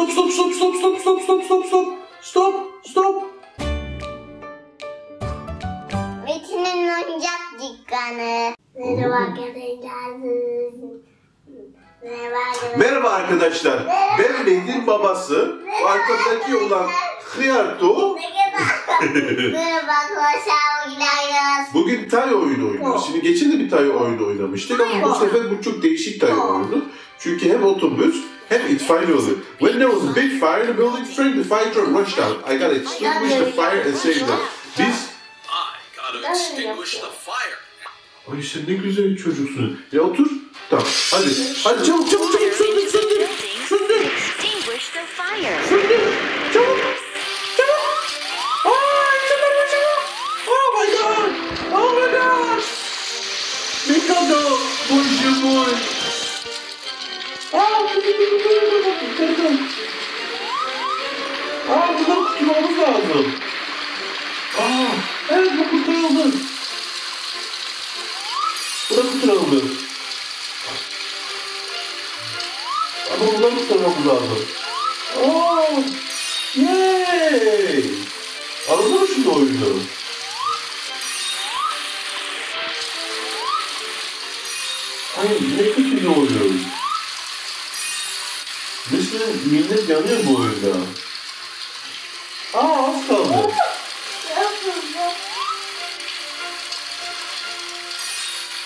Stop stop stop stop stop stop stop stop stop. Stop stop. Metin'in oyuncak dükkanı. Merhaba arkadaşlar. Merhaba arkadaşlar. Merhaba arkadaşlar. Ben Mehdi'nin babası. Bu Arkadaki olan Hıyarto. Merhaba arkadaşlar. Bugün Tayo oyunu oynuyoruz. Şimdi geçen de bir Tayo oyunu oynamıştık ama bu sefer bu çok değişik Tayo oyunu. Çünkü hem otobüs hem itfaiye oluyor. When there was a big fire in the building, straight the fire truck rushed out. I gotta extinguish the fire and save them. Biz I gotta extinguish the fire. Ay sen ne güzel çocuksun. Ya otur. Tamam hadi. Hadi çabuk çabuk çabuk söndür söndür. Söndür. Extinguish the fire. Söndür. Çabuk. Çabuk. Ay söndür çabuk. Oh my god. Oh my god. Mikado. Bonjour. Dur. Aa, bunları kurtulmamız lazım. Aa, evet bu kurtarıldı. Bu da kurtarıldı. Ama bunları kurtarmamız lazım. Oo, yay! Anladın mı şimdi oyunu? Ay ne kötü bir oyun. Mesela millet yanıyor bu oyunda. Aa az kaldı.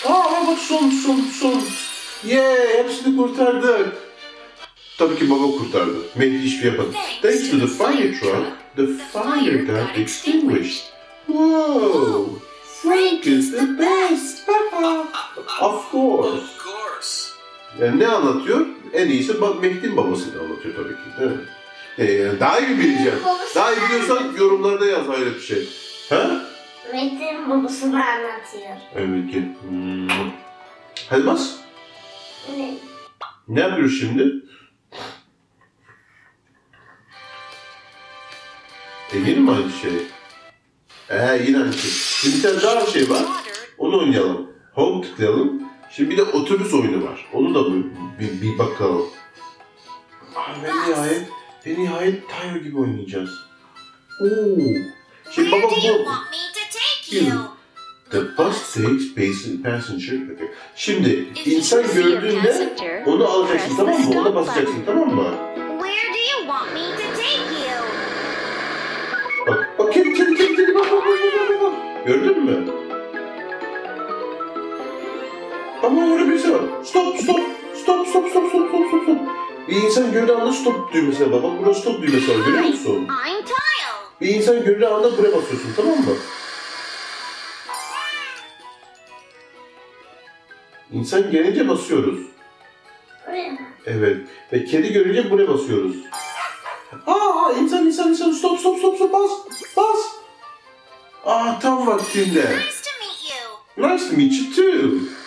Aa bak son son son. Yay hepsini kurtardık. Tabii ki baba kurtardı. Mehdi hiçbir şey yapmadı. Thanks to the fire truck, the fire got extinguished. Wow! Frank is the best! of course. Of course. Yani ne anlatıyor? En iyisi Mehdi'nin babasını anlatıyor tabii ki değil mi? Ee, yani daha iyi bileceğim. Daha iyi biliyorsan yorumlarda yaz ayrı bir şey. Ha? Metin babasını anlatıyor. Evet ki. Hmm. Bas. Ne? Ne yapıyoruz şimdi? E yine mi aynı şey? Ee yine aynı şey. Şimdi bir tane daha şey var. Onu oynayalım. Home tıklayalım. Şimdi bir de otobüs oyunu var. Onu da bir, bir, bir bakalım. Aa, ve nihayet, ve nihayet Tayo gibi oynayacağız. Oo. Şimdi baba bu... The bus takes pas- passenger. Şimdi insan gördüğünde onu alacaksın tamam mı? Ona basacaksın tamam mı? Bak bak kedi kedi kedi kedi bak bak bak bak, bak. Gördün mü? Ama orada birisi var. Stop stop stop stop stop stop stop stop stop. Bir insan gördüğü anda stop düğmesine bak. Bak burada stop düğmesi var görüyor musun? Bir insan gördüğü anda buraya basıyorsun tamam mı? İnsan gelince basıyoruz. Evet. Ve kedi görünce buraya basıyoruz. Aa insan insan insan stop stop stop stop bas bas. Aa tam vaktinde. Nice to meet you. Nice to meet you too.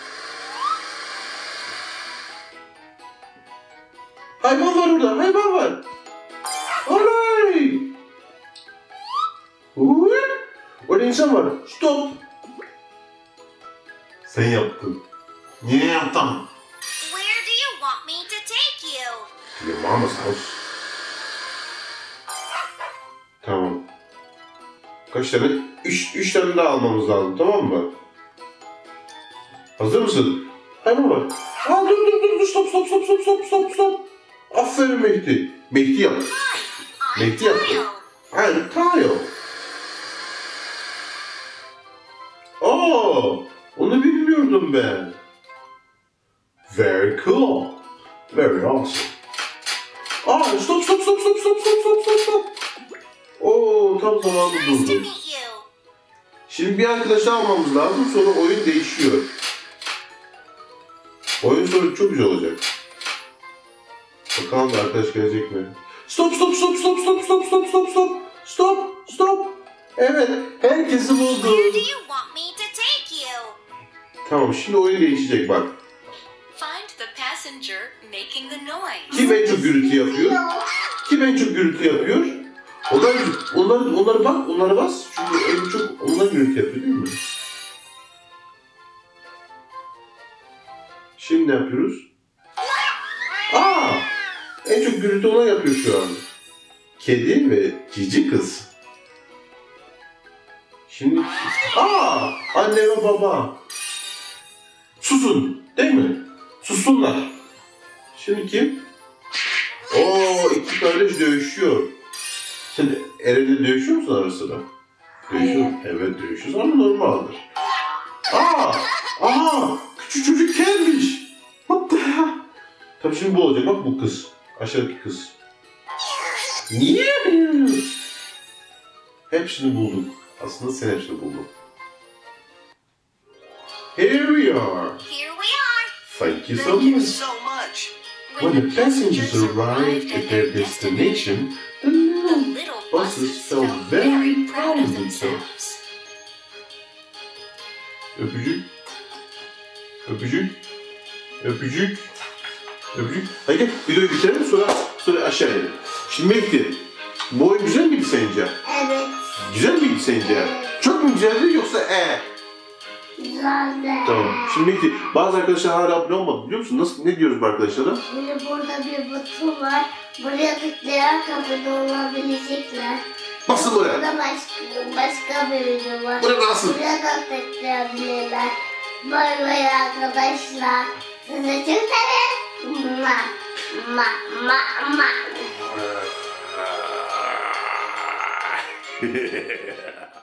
Hayvan var orada hayvan var. Olay. Uy. Orada insan var. Stop. Sen yaptın. Niye yaptın? Where do you want me to take you? Your mama's house. Tamam. Kaç tane? Üç, üç tane daha almamız lazım tamam mı? Hazır mısın? Hayvan var. Aa dur dur dur dur stop stop stop stop stop stop stop. Aferin Mehdi. Mehdi yap. Mehdi. Tile. I'm Tayo. Aa, onu bilmiyordum ben. Very cool. Very awesome. Aa, stop stop stop stop stop stop stop stop stop. Oo, tam to durdu. Şimdi bir arkadaş daha almamız lazım sonra oyun değişiyor. Oyun sonu çok güzel olacak. Bakalım arkadaş gelecek mi? Stop stop stop stop stop stop stop stop stop stop stop. Evet herkesi Where do buldum. you want me to take you? Tamam şimdi oyun değişecek bak. Find the passenger making the noise. Kim en çok gürültü yapıyor? Kim en çok gürültü yapıyor? Onlar, onlar, onlara bak, onlara bas. Çünkü en çok onlar gürültü yapıyor değil mi? Şimdi ne yapıyoruz? Aa! En çok gürültü ona yapıyor şu an. Kedi ve cici kız. Şimdi... Aa! Anne ve baba. Susun. Değil mi? Sussunlar. Şimdi kim? Oo iki kardeş dövüşüyor. Sen Eren'le dövüşüyor musun ara sıra? Dövüşüyor. Evet dövüşüyoruz ama normaldir. Aa! Aha! Küçük çocuk gelmiş. What the hell? Tabii şimdi bu olacak. Bak bu kız. Aşağıdaki kız. Niye? Hepsini bulduk. Aslında sen hepsini buldun. Here we are. Here we are. Thank you so Thank you much. so much. When the passengers arrived at their destination, the little buses buses felt very proud of themselves. Öpücük. Öpücük. Öpücük. Öpücük. Hadi gel videoyu bitirelim sonra, sonra aşağı inelim. Şimdi Mehdi, bu oyun güzel miydi sence? Evet. Güzel miydi sence? Çok mu güzeldi yoksa e? Güzeldi. Tamam. Şimdi Mehdi, bazı arkadaşlar hala abone olmadı biliyor musun? Nasıl, ne diyoruz bu arkadaşlara? Şimdi burada bir buton var. Buraya tıklayarak abone olabilecekler. Basın buraya. Burada başka, başka bir video var. Buraya basın. Buraya da tıklayabilirler. Bay bay arkadaşlar. 子精彩的妈妈妈妈。嘿嘿嘿嘿。